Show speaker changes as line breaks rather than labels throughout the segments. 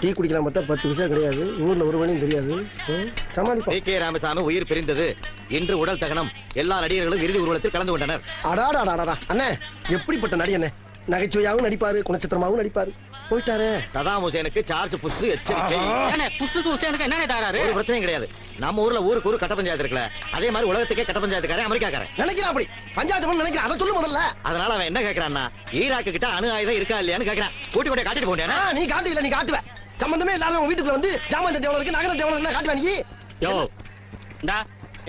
Tea குடிக்கலாம் பார்த்தா பத்து விஷயம் கிடையாது. ஊர்ல ஒரு வழியும் தெரியாது சமாளிப்போம்.
கே ராமசாமி உயிர் பிரிந்தது. இன்று உடல் தகனம். எல்லா நடிகர்களும் இறுதி ஊர்வலத்தில் கலந்து கொண்டனர்.
அடாடாடாடா. அண்ணே எப்படிப்பட்ட நடி அண்ணே? நகைச்சுவையாகவும் நடிப்பாரு குணச்சித்திரமாவும் நடிப்பாரு. போயிட்டாரே.
சதாம் ஹுசேனுக்கு சார்ஜ் புஷ் எச்சரிக்கை.
ஏண்ணே புசுக்கு உசேனுக்கு என்னண்ணே தாராரு?
ஒரு பிரச்சனையும் கிடையாது. நம்ம ஊர்ல ஊருக்கு ஊரு கட்ட பஞ்சாயத்து இருக்குல்ல. அதே மாதிரி உலகத்துக்கே கட்ட பஞ்சாயத்துக்காரன் அமெரிக்காக்காரன்.
நினைக்கிறான் அப்படி. பஞ்சாயத்து நினைக்கிறேன். அதை சொல்லு முதல்ல.
அதனால அவன் என்ன கேக்குறான்னா ஈராக்கு கிட்ட அணு ஆயுதம் இருக்கா இல்லையான்னு கேக்குறான். கூட்டி கொண்டே காட்டிட்டு
ஆ, நீ காட்டு இல்ல நீ காட்டுவ. சம்பந்தமே இல்லாத உன் வீட்டுக்குள்ள வந்து ஜாமான் தட்டி எவ்வளவு இருக்கு? நகர எவ்வளவு இருக்கு? காட்டுவ நீ
யோ இந்தா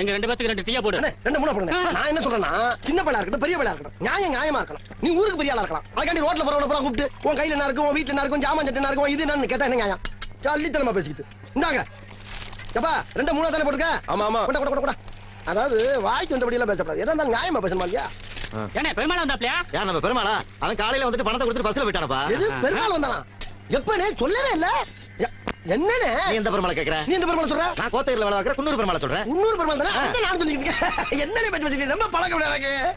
எங்க ரெண்டு பேத்துக்கு ரெண்டு டீயா போடு.
அண்ணே, ரெண்டு மூணு போடுங்க. நான் என்ன சொல்றேன்னா சின்ன பையலா இருக்கட்டும் பெரிய பையலா இருக்கட்டும் நியாயம் நியாயமா இருக்கணும். நீ ஊருக்கு பெரிய ஆளா இருக்கலாம். அதுக்காண்டி ரோட்ல போறவன பூரா கூப்பிட்டு உன் கையில என்ன இருக்கும் உன் வீட்டுல என்ன இருக்கும் ஜாமான் சட்டை என்ன இருக்கும் இது என்னன்னு கேட்டா என்ன நியாயம்? சல்லித்தனமா பேசிக்கிட்டு. இந்தாங்க. எப்பா ரெண்டு மூணா தானே போட்டுக்க
ஆமா ஆமா.
கொண்டா கொண்டா கொண்டா அதாவது வாய்க்கு வந்தபடி எல்லாம் பேசக்கூடாது. எதா இருந்தாலும் நியாயமா பேசணுமா இல்லையா?
ஏண்ணே பெருமாள் வந்தாப்லையா?
யார் நம்ம பெருமாளா? அவன் காலையில வந்துட்டு பணத்தை கொடுத்துட்டு பஸ்ல போயிட்டானப்பா.
பெருமாள் வந்தானா? எப்பனே சொல்லவே இல்ல. எ- என்னண்ணே
நீ எந்த பெருமாளை கேக்குற?
நீ இந்த பெருமாள் சொல்ற?
நான் கோத்தகிரில வேலை பார்க்கற குன்னூர் பெருமாளை சொல்றேன்.
முன்னூறு பெருமாள் தானே? சொல்லிக்கிட்டு இருக்கேன். என்னண்ணே பேச்சு வச்சுக்கிட்டு ரொம்ப பழக்கம் எனக்கு.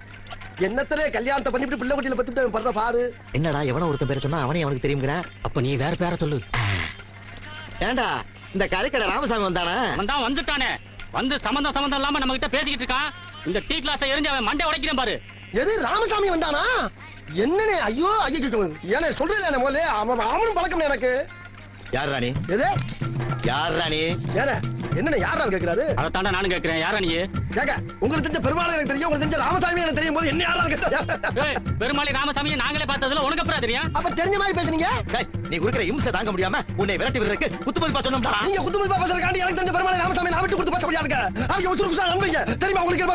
என்னத்தலே கல்யாணத்தை பண்ணிட்டு பிள்ளை குட்டியில பத்துட்டு படுற பாரு.
என்னடா எவனோ ஒருத்தன் பேரை சொன்னா அவனே அவனுக்கு தெரியுங்கிறான்
அப்ப நீ வேற பேரை சொல்லு.
ஏண்டா இந்த கறிக்கடை ராமசாமி வந்தானா?
அவன் தான் வந்துட்டானே. வந்து சம்பந்தம் சம்பந்தம் இல்லாம நம்ம கிட்ட பேசிக்கிட்டு இருக்கான். இந்த டீ கிளாஸ் எரிஞ்சு அவன் மண்டை உடைக்கிறேன் பாரு.
எது ராமசாமி வந்தானா? என்னண்ணே ஐயோ ஐயோ ஏன்னா சொல்றேன் முதல்ல அவன் அவனும் பழக்கம் எனக்கு
யார் ராணி
எது
யார் ராணி
ஏன என்னண்ணே யாரா கேக்குறாரு
அதை தாண்டா நானும் கேட்கிறேன் யாரா நீ
கேக்க உங்களுக்கு தெரிஞ்ச பெருமாள் எனக்கு தெரியும் உங்களுக்கு தெரிஞ்ச ராமசாமி எனக்கு தெரியும் போது என்ன யாரா கேட்டா
பெருமாளி ராமசாமியை நாங்களே பார்த்ததுல உனக்கு அப்புறம் தெரியும்
அப்ப தெரிஞ்ச மாதிரி பேசுனீங்க
டேய், நீ குடுக்கிற இம்சை தாங்க முடியாம உன்னை விரட்டி விடுறதுக்கு குத்துமதிப்பா சொன்னோம்டா
நீங்க குத்துமல் பேசுறதுக்காண்டி எனக்கு தெரிஞ்ச பெருமாள் ராமசாமி நான் விட்டு கொடுத்து பேச முடியாது அதுக்கு உசுறு குசா நம்புறீங்க தெரியுமா உங்களுக்கு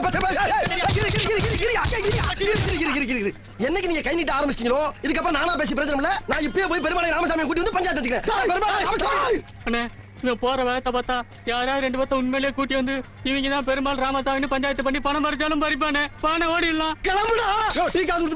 என்னைக்கு நீங்க கை நீட்ட ஆரம்பிச்சிட்டீங்களோ இதுக்கப்புறம் நானா பேசி பிரச்சனை இல்ல. நான் இப்பயே போய் பெருமாளை ராமசாமி கூட்டி வந்து பஞ்சாயத்து வச்சுக்கிறேன். பெருமாளை ராமசாமி.
அண்ணே இவன் போற வேகத்தை பார்த்தா யாராவது ரெண்டு பேர்த்த உண்மையிலேயே கூட்டி வந்து இவங்க தான் பெருமாள் ராமசாமின்னு பஞ்சாயத்து பண்ணி பணம் பறிச்சாலும் பறிப்பானே. பானை ஓடிடலாம்.
கிளம்புடா. டீ காசு